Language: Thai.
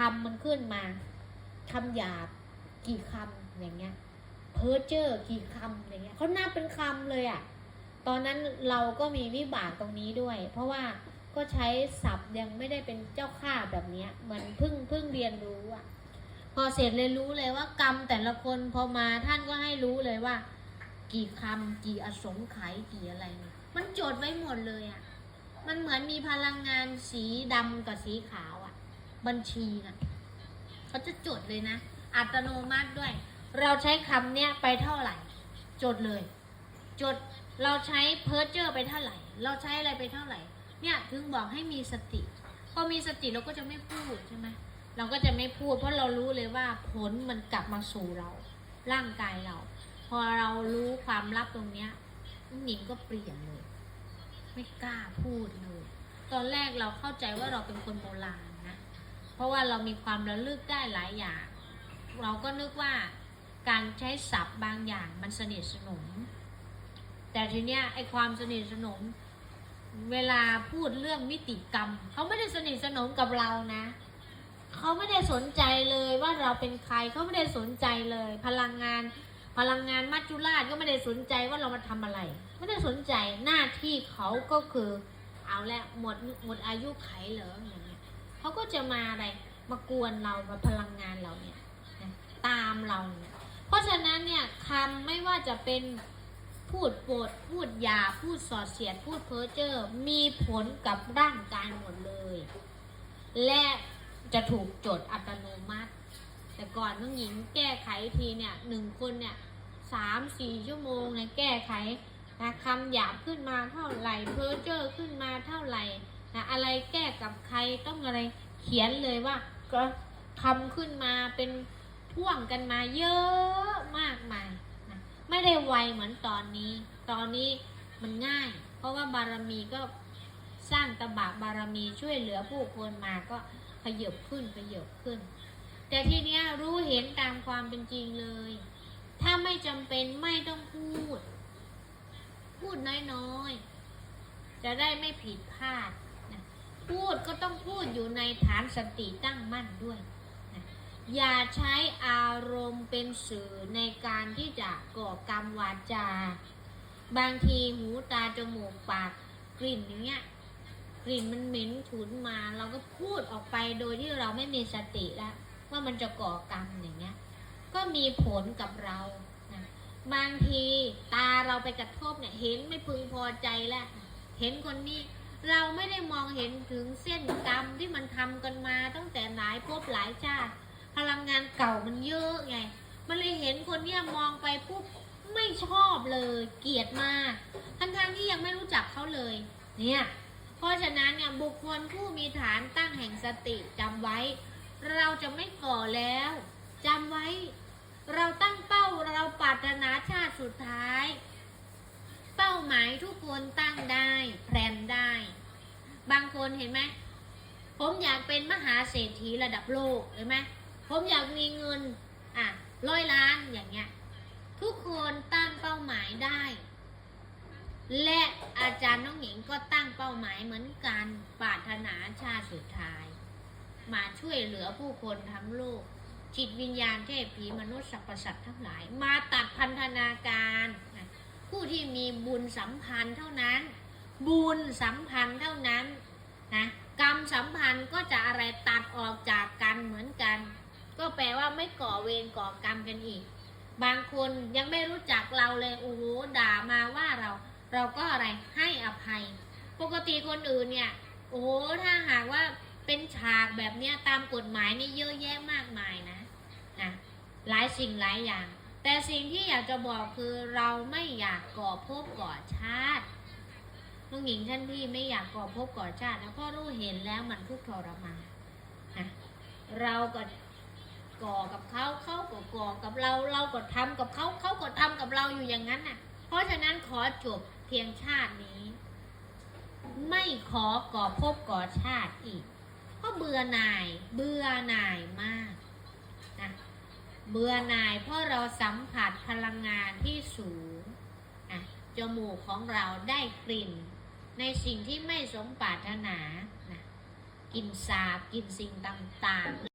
คำมันขึ้นมาคำหยาบกี่คำอย่างเงี้ยเพ้อเจ้อกี่คำอย่างเงี้ยเขานับเป็นคำเลยอะ่ะตอนนั้นเราก็มีวิบากตรงนี้ด้วย เพราะว่าก็ใช้ศัพท์ยังไม่ได้เป็นเจ้าข้าแบบเนี้ยเหมือนเพิ่งเพิ่งเรียนรู้อะ่ะ พอเสร็จเลยรู้เลยว่ากรรมแต่ละคนพอมาท่านก็ให้รู้เลยว่า กี่คำกี่อสงไขยกี่อะไรเนี่ยมันจดไว้หมดเลยอะ่ะมันเหมือนมีพลังงานสีดำกับสีขาวอะ่ะ บัญชีน่ะเขาจะจดเลยนะ อัตโนมัติด้วย เราใช้คำเนี้ยไปเท่าไหร่ จดเลย จดเราใช้เพิร์เจอร์ไปเท่าไหร่ เราใช้อะไรไปเท่าไหร่ เนี่ยถึงบอกให้มีสติ พอมีสติเราก็จะไม่พูดใช่ไหมเราก็จะไม่พูด เพราะเรารู้เลยว่าผลมันกลับมาสู่เรา ร่างกายเรา พอเรารู้ความลับตรงเนี้ยหนิงก็เปลี่ยนเลย ไม่กล้าพูดเลย ตอนแรกเราเข้าใจว่าเราเป็นคนโบราณ ราะว่าเรามีความระลึกได้หลายอย่าง เราก็นึกว่าการใช้ศัพท์บางอย่างมันสนิทสนม แต่ทีเนี้ยไอความสนิทสนม เวลาพูดเรื่องมิติกรรม เขาไม่ได้สนิทสนมกับเรานะ เขาไม่ได้สนใจเลยว่าเราเป็นใครเขาไม่ได้สนใจเลย พลังงานพลังงานมัจจุราชก็ไม่ได้สนใจว่าเรามาทำอะไร ไม่ได้สนใจหน้าที่เขาก็คือ เอาละหมดหมดอายุไขเหรออย่าง เขาก็จะมาอะไรมากวนเรามาพลังงานเราเนี่ยตามเราเนี่ยเพราะฉะนั้นเนี่ยคำไม่ว่าจะเป็นพูดโปดพูดยาพูดสอดเสียดพูดเพ้อเจ้อมีผลกับร่างกายหมดเลย และจะถูกจดอัตโนมัติ แต่ก่อนน้องหญิงแก้ไขทีเนี่ยหนึ่งคนเนี่ยสามสี่ชั่วโมงเนี่ยแก้ไขนะคำหยาบขึ้นมาเท่าไหร่เพ้อเจ้อขึ้นมาเท่าไหร่ นะอะไรแก้กับใครต้องอะไรเขียนเลยว่า ก็คำขึ้นมาเป็นพ่วงกันมาเยอะมากมายนะไม่ได้ไวเหมือนตอนนี้ ตอนนี้มันง่าย เพราะว่าบารมีก็สร้างตบะบารมีช่วยเหลือผู้คนมาก็ขยบขึ้นขยบขึ้น แต่ทีเนี้ยรู้เห็นตามความเป็นจริงเลย ถ้าไม่จำเป็นไม่ต้องพูด พูดน้อยๆ จะได้ไม่ผิดพลาด พูดก็ต้องพูดอยู่ในฐานสติตั้งมั่นด้วยนะอย่าใช้อารมณ์เป็นสื่อในการที่จะก่อกรรมวาจา บางทีหูตาจมูกปากกลิ่นอย่างเงี้ยกลิ่นมันเหม็นฉุนมาเราก็พูดออกไปโดยที่เราไม่มีสติแล้วว่ามันจะก่อกรรมอย่างเงี้ย ก็มีผลกับเรานะบางทีตาเราไปกระทบเนี่ยเห็นไม่พึงพอใจแล้ว เห็นคนนี้ เราไม่ได้มองเห็นถึงเส้นกรรมที่มันทำกันมาตั้งแต่หลายภพหลายชาติพลังงานเก่ามันเยอะไง มันเลยเห็นคนเนี้ยมองไปปุ๊บไม่ชอบเลยเกลียดมากทั้งๆที่ยังไม่รู้จักเขาเลย เนี่ย เพราะฉะนั้นเนี่ยบุคคลผู้มีฐานตั้งแห่งสติจำไว้ เราจะไม่ก่อแล้วจำไว้ เราตั้งเป้าเราปรารถนาชาติสุดท้าย เป้าหมายทุกคนตั้งได้ บางคนเห็นไหมผมอยากเป็นมหาเศรษฐีระดับโลกเห็นไหมผมอยากมีเงินอะร้อยล้านอย่างเงี้ย ทุกคนตั้งเป้าหมายได้ และอาจารย์น้องหญิงก็ตั้งเป้าหมายเหมือนกันปรารถนาชาติสุดท้าย มาช่วยเหลือผู้คนทั้งโลก จิตวิญญาณเทพผีมนุษย์สรรพสัตว์ทั้งหลาย มาตัดพันธนาการ ผู้ที่มีบุญสัมพันธ์เท่านั้น บุญสัมพันธ์เท่านั้นนะกรรมสัมพันธ์ก็จะอะไรตัดออกจากกันเหมือนกัน ก็แปลว่าไม่ก่อเวรก่อกรรมกันอีก บางคนยังไม่รู้จักเราเลยโอ้โหด่ามาว่าเรา เราก็อะไรให้อภัย ปกติคนอื่นเนี่ยโอ้โหถ้าหากว่าเป็นฉากแบบเนี้ยตามกฎหมายนี่เยอะแยะมากมายนะนะหลายสิ่งหลายอย่าง แต่สิ่งที่อยากจะบอกคือเราไม่อยากก่อภพก่อชาติ ลุงหญิงท่านพี่ไม่อยากก่อภพก่อชาติแล้วก็รู้เห็นแล้วมันทุกข์ทรมานนะเราก็ก่อกับเขาเขาก็ก่อกับเราเราก็ทำกับเขาเขาก็ทำกับเราอยู่อย่างนั้นน่ะ เพราะฉะนั้นขอจบเพียงชาตินี้ ไม่ขอก่อภพก่อชาติอีกเพราะเบื่อหน่ายเบื่อหน่ายมากนะเบื่อหน่ายเพราะเราสัมผัสพลังงานที่สูงนะจมูกของเราได้กลิ่น ในสิ่งที่ไม่สมปรารถนานะกินสาบ กินสิ่งต่าง ๆ